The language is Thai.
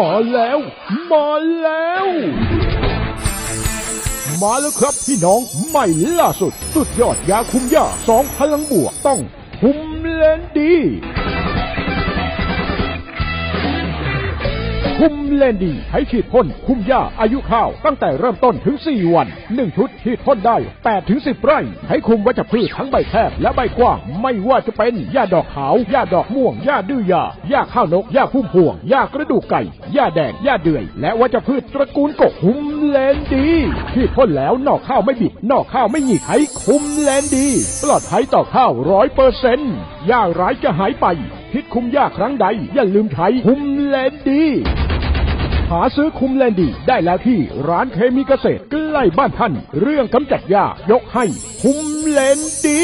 มาแล้ว มาแล้ว มาแล้วครับพี่น้องใหม่ล่าสุด สุดยอดยาคุมยาสองพลังบวกต้องคุมเลนดี คุมเลนดีใช้ฉีดพ่นคุมหญ้าอายุข้าว ตั้งแต่เริ่มต้นถึง 4 วัน 1 ชุดฉีดพ่นได้ 8 ถึง 10 ไร่ใช้คุมวัชพืชทั้งใบแคบและใบกว้าง ไม่ว่าจะเป็นหญ้าดอกขาวหญ้าดอกม่วงหญ้าดื้อยาหญ้าข้าวนกหญ้าพุ่มพวงหญ้ากระดูกไก่หญ้าแดงหญ้าเดือย และวัชพืชตระกูลกบคุมเลนดีฉีดพ่นแล้วนอกข้าวไม่บิดนอกข้าวไม่หงิกใช้คุมเลนดี ปลอดภัยต่อข้าวร้อยเปอร์เซ็นต์หญ้าร้ายจะหายไปคิดคุมหญ้าครั้งใด อย่าลืมใช้คุมเลนดี หาซื้อคุมแลนดีได้แล้วที่ร้านเคมีเกษตรใกล้บ้านท่าน เรื่องกำจัดยายกให้คุมแลนดี